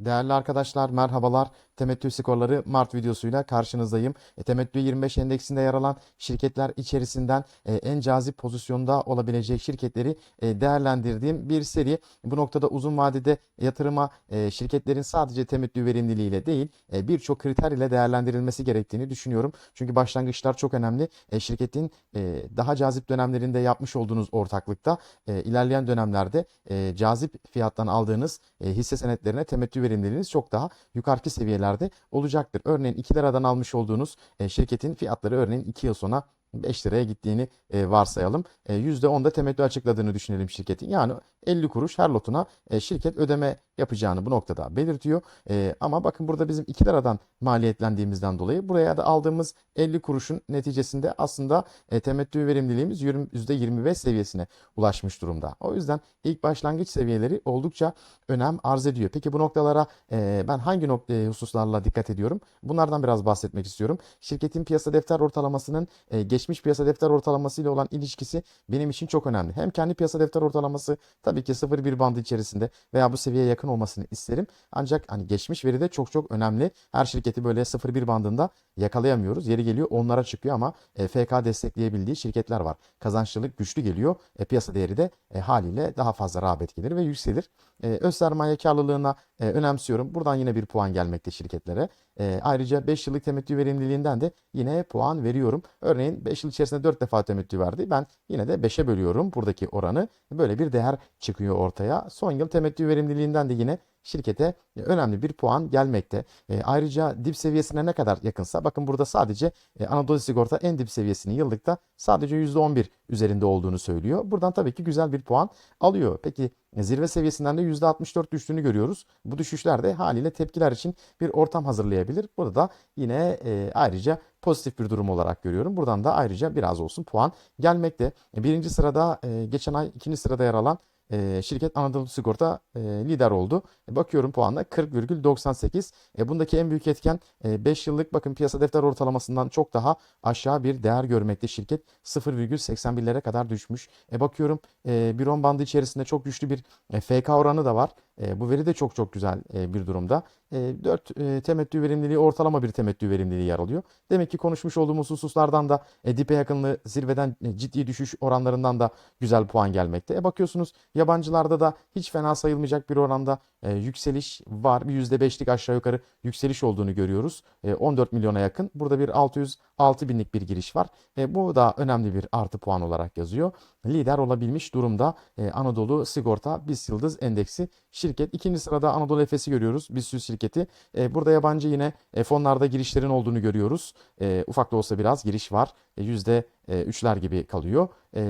Değerli arkadaşlar merhabalar. Temettü skorları Mart videosuyla karşınızdayım. E, Temettü 25 endeksinde yer alan şirketler içerisinden e, en cazip pozisyonda olabilecek şirketleri e, değerlendirdiğim bir seri. Bu noktada uzun vadede yatırıma e, şirketlerin sadece temettü verimliliğiyle değil e, birçok kriter ile değerlendirilmesi gerektiğini düşünüyorum. Çünkü başlangıçlar çok önemli. E, Şirketin e, daha cazip dönemlerinde yapmış olduğunuz ortaklıkta e, ilerleyen dönemlerde e, cazip fiyattan aldığınız e, hisse senetlerine temettü verimliliğiniz çok daha yukarıki seviyelerde olacaktır. Örneğin 2 liradan almış olduğunuz e, şirketin fiyatları örneğin 2 yıl sonra 5 liraya gittiğini e, varsayalım. E, %10'da temettü açıkladığını düşünelim şirketin. Yani 50 kuruş her lotuna e, şirket ödeme yapacağını bu noktada belirtiyor. E, ama bakın burada bizim 2 liradan maliyetlendiğimizden dolayı buraya da aldığımız 50 kuruşun neticesinde aslında e, temettü verimliliğimiz yirmi- %25 seviyesine ulaşmış durumda. O yüzden ilk başlangıç seviyeleri oldukça önem arz ediyor. Peki bu noktalara e, ben hangi nokta, e, hususlarla dikkat ediyorum? Bunlardan biraz bahsetmek istiyorum. Şirketin piyasa defter ortalamasının geçmiş piyasa defter ortalaması ile olan ilişkisi benim için çok önemli. Hem kendi piyasa defter ortalaması tabii ki 0-1 bandı içerisinde veya bu seviyeye yakın olmasını isterim. Ancak hani geçmiş veri de çok çok önemli. Her şirketi böyle 0-1 bandında yakalayamıyoruz. Yeri geliyor onlara çıkıyor ama e, FK destekleyebildiği şirketler var. Kazançlılık güçlü geliyor. E, piyasa değeri de e, haliyle daha fazla rağbet gelir ve yükselir. E, öz sermaye karlılığına e, önemsiyorum. Buradan yine bir puan gelmekte şirketlere. E, ayrıca 5 yıllık temettü verimliliğinden de yine puan veriyorum. Örneğin 5 yıl içerisinde 4 defa temettü verdi. Ben yine de 5'e bölüyorum buradaki oranı. Böyle bir değer çıkıyor ortaya. Son yıl temettü verimliliğinden de yine şirkete önemli bir puan gelmekte. E, ayrıca dip seviyesine ne kadar yakınsa bakın burada sadece e, Anadolu Sigorta en dip seviyesinin yıllıkta sadece %11 üzerinde olduğunu söylüyor. Buradan tabii ki güzel bir puan alıyor. Peki e, zirve seviyesinden de %64 düştüğünü görüyoruz. Bu düşüşler de haliyle tepkiler için bir ortam hazırlayabilir. Burada da yine e, ayrıca pozitif bir durum olarak görüyorum. Buradan da ayrıca biraz olsun puan gelmekte. E, Birinci sırada e, geçen ay ikinci sırada yer alan e, şirket Anadolu Sigorta e, lider oldu. E, bakıyorum puanla 40,98. E, bundaki en büyük etken 5 yıllık bakın piyasa defter ortalamasından çok daha aşağı bir değer görmekte şirket. 0,81'lere kadar düşmüş. E, bakıyorum e, bir on bandı içerisinde çok güçlü bir e, FK oranı da var. E, bu veri de çok çok güzel e, bir durumda. E, 4 e, temettü verimliliği ortalama bir temettü verimliliği yer alıyor. Demek ki konuşmuş olduğumuz hususlardan da e, dipe yakınlığı zirveden ciddi düşüş oranlarından da güzel puan gelmekte. Bakıyorsunuz yabancılarda da hiç fena sayılmayacak bir oranda yükseliş var. Bir %5'lik aşağı yukarı yükseliş olduğunu görüyoruz. E, 14 milyona yakın. Burada bir 606 binlik bir giriş var. Bu da önemli bir artı puan olarak yazıyor. Lider olabilmiş durumda Anadolu Sigorta BIST Yıldız Endeksi şirket. İkinci sırada Anadolu Efes'i görüyoruz. BIST şirketi. E, burada yabancı yine e, fonlarda girişlerin olduğunu görüyoruz. E, ufak da olsa biraz giriş var. E, yüzde e, üçler gibi kalıyor. E,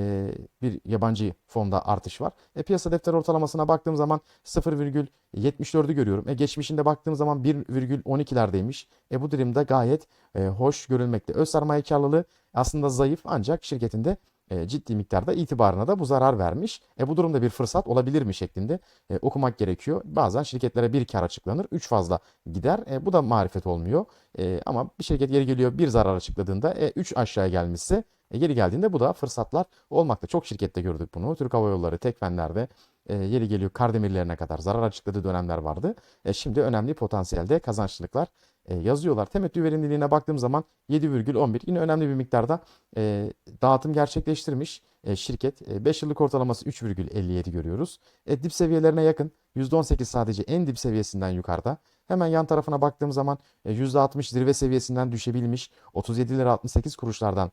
bir yabancı fonda artış var. E, piyasa defter ortalamasına baktığım zaman 0,74'ü görüyorum. E, geçmişinde baktığım zaman 1,12'lerdeymiş. E, bu durumda gayet e, hoş görülmekte. Öz sermaye karlılığı aslında zayıf ancak şirketinde e, ciddi miktarda itibarına da bu zarar vermiş. E, bu durumda bir fırsat olabilir mi şeklinde e, okumak gerekiyor. Bazen şirketlere bir kar açıklanır, 3 fazla gider. E, bu da marifet olmuyor. E, ama bir şirket geri geliyor bir zarar açıkladığında 3 aşağıya gelmişse e, geri geldiğinde bu da fırsatlar olmakta. Çok şirkette gördük bunu. Türk Hava Yolları, Tekfenler'de e, yeri geliyor Kardemirlerine kadar zarar açıkladığı dönemler vardı. E, şimdi önemli potansiyelde kazançlılıklar e, yazıyorlar. Temettü verimliliğine baktığım zaman 7,11 yine önemli bir miktarda e, dağıtım gerçekleştirmiş e, şirket. 5 yıllık ortalaması 3,57 görüyoruz. E, dip seviyelerine yakın %18 sadece en dip seviyesinden yukarıda. Hemen yan tarafına baktığım zaman e, %60 zirve seviyesinden düşebilmiş 37 lira 68 kuruşlardan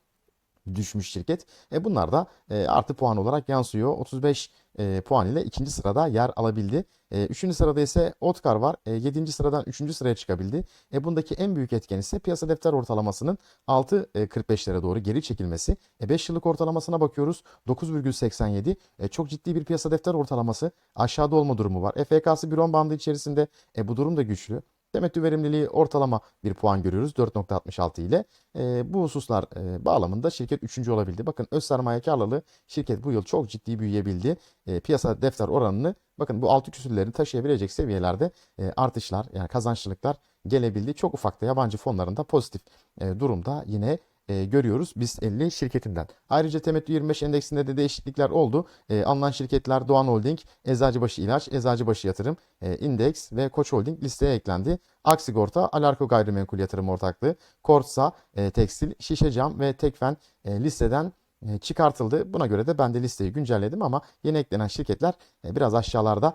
düşmüş şirket. E bunlar da e, artı puan olarak yansıyor. 35 e, puan ile ikinci sırada yer alabildi. E, üçüncü sırada ise Otkar var. E, yedinci sıradan üçüncü sıraya çıkabildi. E, bundaki en büyük etken ise piyasa defter ortalamasının 6.45'lere doğru geri çekilmesi. E, 5 yıllık ortalamasına bakıyoruz. 9,87. E, çok ciddi bir piyasa defter ortalaması. Aşağıda olma durumu var. FK'sı bir 10 bandı içerisinde. E, bu durum da güçlü. Temettü verimliliği ortalama bir puan görüyoruz 4.66 ile. E, bu hususlar e, bağlamında şirket 3. olabildi. Bakın öz sermaye karlılığı şirket bu yıl çok ciddi büyüyebildi. E, piyasa defter oranını bakın bu altı küsürlerini taşıyabilecek seviyelerde e, artışlar yani kazançlılıklar gelebildi. Çok ufakta yabancı fonlarında pozitif e, durumda yine e, görüyoruz BIST 50 şirketinden. Ayrıca Temettü 25 endeksinde de değişiklikler oldu. E, alınan şirketler Doğan Holding, Eczacıbaşı İlaç, Eczacıbaşı Yatırım, e, Index ve Koç Holding listeye eklendi. Aksigorta, Alarko Gayrimenkul Yatırım Ortaklığı, Korsa, e, Tekstil, Şişe Cam ve Tekfen e, listeden e, çıkartıldı. Buna göre de ben de listeyi güncelledim ama yeni eklenen şirketler e, biraz aşağılarda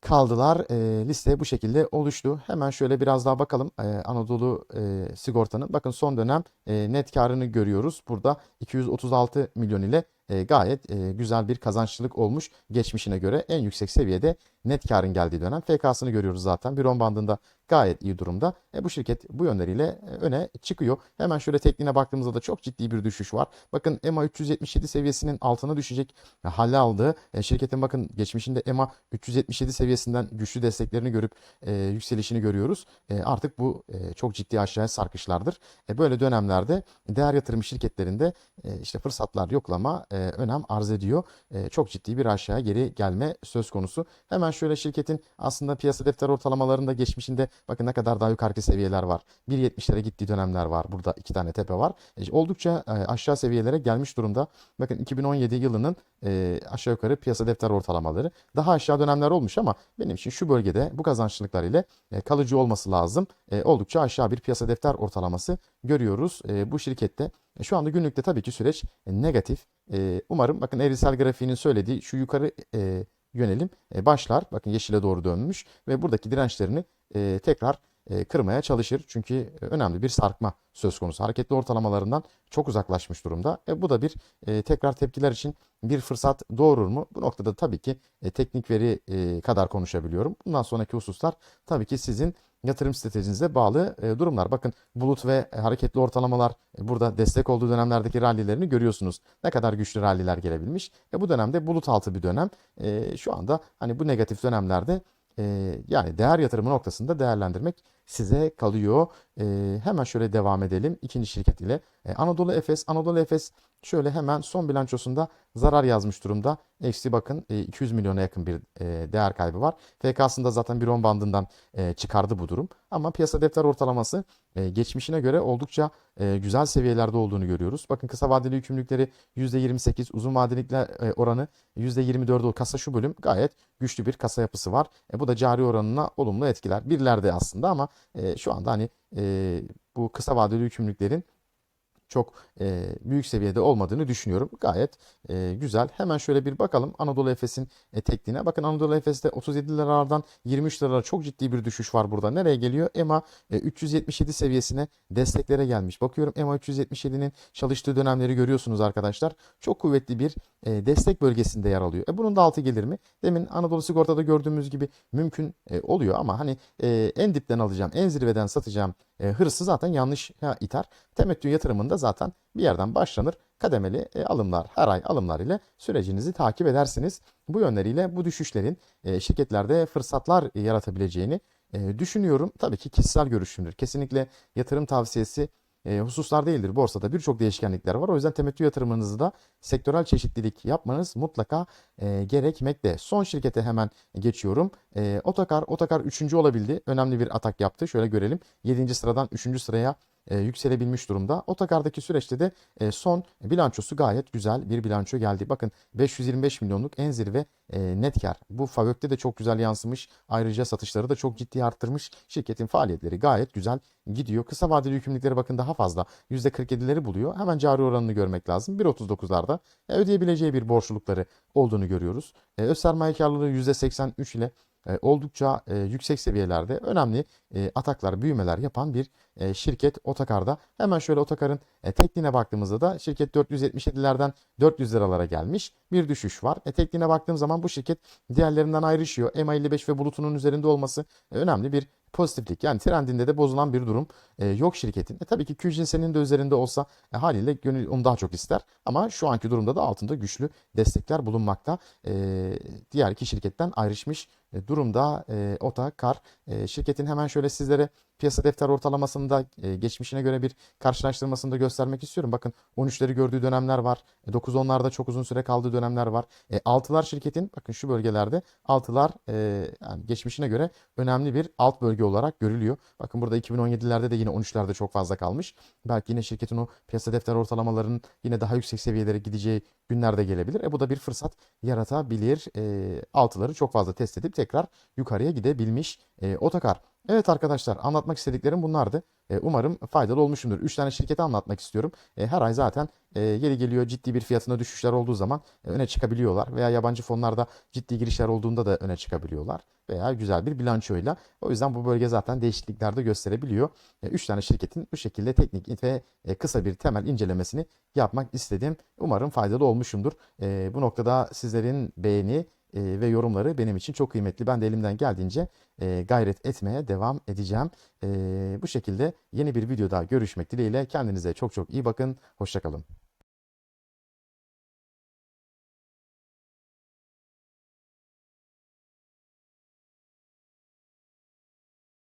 kaldılar. E, liste bu şekilde oluştu. Hemen şöyle biraz daha bakalım e, Anadolu e, Sigorta'nın. Bakın son dönem e, net karını görüyoruz. Burada 236 milyon ile e, gayet e, güzel bir kazançlılık olmuş geçmişine göre en yüksek seviyede net karın geldiği dönem. FK'sını görüyoruz zaten. Bir on bandında gayet iyi durumda. E, bu şirket bu yönleriyle e, öne çıkıyor. Hemen şöyle tekniğine baktığımızda da çok ciddi bir düşüş var. Bakın EMA 377 seviyesinin altına düşecek e, hale aldığı e, şirketin bakın geçmişinde EMA 377 seviyesinden güçlü desteklerini görüp e, yükselişini görüyoruz. E, artık bu e, çok ciddi aşağıya sarkışlardır. E, böyle dönemlerde değer yatırım şirketlerinde e, işte fırsatlar yoklama e, önem arz ediyor. E, çok ciddi bir aşağıya geri gelme söz konusu. Hemen şöyle şirketin aslında piyasa defter ortalamalarında geçmişinde bakın ne kadar daha yukarıki seviyeler var. 1.70'lere gittiği dönemler var. Burada iki tane tepe var. E, oldukça e, aşağı seviyelere gelmiş durumda. Bakın 2017 yılının e, aşağı yukarı piyasa defter ortalamaları. Daha aşağı dönemler olmuş ama benim için şu bölgede bu kazançlılıklar ile e, kalıcı olması lazım. E, oldukça aşağı bir piyasa defter ortalaması görüyoruz e, bu şirkette. E, Şu anda günlükte tabii ki süreç e, negatif. E, umarım bakın eğrisel grafiğinin söylediği şu yukarı yönelim e, başlar. Bakın yeşile doğru dönmüş ve buradaki dirençlerini e, tekrar kırmaya çalışır. Çünkü e, önemli bir sarkma söz konusu. Hareketli ortalamalarından çok uzaklaşmış durumda. E, bu da bir e, tekrar tepkiler için bir fırsat doğurur mu? Bu noktada tabii ki e, teknik veri e, kadar konuşabiliyorum. Bundan sonraki hususlar tabii ki sizin yatırım stratejinize bağlı e, durumlar. Bakın bulut ve e, hareketli ortalamalar e, burada destek olduğu dönemlerdeki rallilerini görüyorsunuz. Ne kadar güçlü ralliler gelebilmiş. E, bu dönemde bulut altı bir dönem. E, şu anda hani bu negatif dönemlerde e, yani değer yatırımı noktasında değerlendirmek size kalıyor. E, hemen şöyle devam edelim ikinci şirket ile. E, Anadolu Efes. Anadolu Efes şöyle hemen son bilançosunda zarar yazmış durumda. Eksi bakın e, 200 milyona yakın bir e, değer kaybı var. FK'sında zaten bir 10 bandından e, çıkardı bu durum. Ama piyasa defter ortalaması e, geçmişine göre oldukça e, güzel seviyelerde olduğunu görüyoruz. Bakın kısa vadeli yükümlülükleri %28, uzun vadelikler e, oranı %24 o kasa şu bölüm gayet güçlü bir kasa yapısı var. E, bu da cari oranına olumlu etkiler. Birlerde aslında ama e, şu anda hani e, bu kısa vadeli yükümlülüklerin çok e, büyük seviyede olmadığını düşünüyorum. Gayet e, güzel. Hemen şöyle bir bakalım Anadolu Efes'in e, tekniğine. Bakın Anadolu Efes'te 37 liralardan 23 liralara çok ciddi bir düşüş var burada. Nereye geliyor? EMA e, 377 seviyesine desteklere gelmiş. Bakıyorum EMA 377'nin çalıştığı dönemleri görüyorsunuz arkadaşlar. Çok kuvvetli bir e, destek bölgesinde yer alıyor. E, bunun da altı gelir mi? Demin Anadolu Sigorta'da gördüğümüz gibi mümkün e, oluyor ama hani e, en dipten alacağım, en zirveden satacağım e, hırsı zaten yanlış iter. Temettü yatırımında zaten bir yerden başlanır. Kademeli e, alımlar, her ay alımlar ile sürecinizi takip edersiniz. Bu yönleriyle bu düşüşlerin e, şirketlerde fırsatlar yaratabileceğini e, düşünüyorum. Tabii ki kişisel görüşümdür. Kesinlikle yatırım tavsiyesi e, hususlar değildir. Borsada birçok değişkenlikler var. O yüzden temettü yatırımınızı da sektörel çeşitlilik yapmanız mutlaka e, gerekmekte. Son şirkete hemen geçiyorum. E, Otokar, Otokar 3. olabildi. Önemli bir atak yaptı. Şöyle görelim. 7. sıradan 3. sıraya e, yükselebilmiş durumda. Otokar'daki süreçte de e, son bilançosu gayet güzel bir bilanço geldi. Bakın 525 milyonluk en zirve e, net kar. Bu FAVÖK'te de çok güzel yansımış. Ayrıca satışları da çok ciddi arttırmış. Şirketin faaliyetleri gayet güzel gidiyor. Kısa vadeli yükümlülükleri bakın daha fazla. %47'leri buluyor. Hemen cari oranını görmek lazım. 1.39'larda e, ödeyebileceği bir borçlulukları olduğunu görüyoruz. E, öz sermaye karlılığı %83 ile e, oldukça e, yüksek seviyelerde önemli e, ataklar, büyümeler yapan bir şirket Otokar'da. Hemen şöyle Otokar'ın e, tekniğine baktığımızda da şirket 477'lerden 400 liralara gelmiş. Bir düşüş var. E, tekniğine baktığım zaman bu şirket diğerlerinden ayrışıyor. EMA 55 ve bulutunun üzerinde olması önemli bir pozitiflik. Yani trendinde de bozulan bir durum e, yok şirketin. E, tabii ki Qjinsen'in de üzerinde olsa e, haliyle gönül onu daha çok ister. Ama şu anki durumda da altında güçlü destekler bulunmakta. E, diğer iki şirketten ayrışmış e, durumda e, Otakar. E, şirketin hemen şöyle sizlere piyasa defter ortalamasında e, geçmişine göre bir karşılaştırmasını da göstermek istiyorum. Bakın 13'leri gördüğü dönemler var. 9-10'larda çok uzun süre kaldığı dönemler var. E, altılar şirketin bakın şu bölgelerde altılar e, yani geçmişine göre önemli bir alt bölge olarak görülüyor. Bakın burada 2017'lerde de yine 13'lerde çok fazla kalmış. Belki yine şirketin o piyasa defter ortalamalarının yine daha yüksek seviyelere gideceği günlerde gelebilir. E bu da bir fırsat yaratabilir. E, altıları çok fazla test edip tekrar yukarıya gidebilmiş e, Otokar. Evet arkadaşlar anlatmak istediklerim bunlardı. E, umarım faydalı olmuşumdur. 3 tane şirketi anlatmak istiyorum. E, her ay zaten e, yeri geliyor ciddi bir fiyatında düşüşler olduğu zaman öne çıkabiliyorlar. Veya yabancı fonlarda ciddi girişler olduğunda da öne çıkabiliyorlar. Veya güzel bir bilançoyla. O yüzden bu bölge zaten değişiklikler de gösterebiliyor. 3 tane şirketin bu şekilde teknik ve kısa bir temel incelemesini yapmak istedim. Umarım faydalı olmuşumdur. Bu noktada sizlerin beğeni e, ve yorumları benim için çok kıymetli. Ben de elimden geldiğince e, gayret etmeye devam edeceğim. E, bu şekilde yeni bir videoda görüşmek dileğiyle. Kendinize çok çok iyi bakın. Hoşçakalın.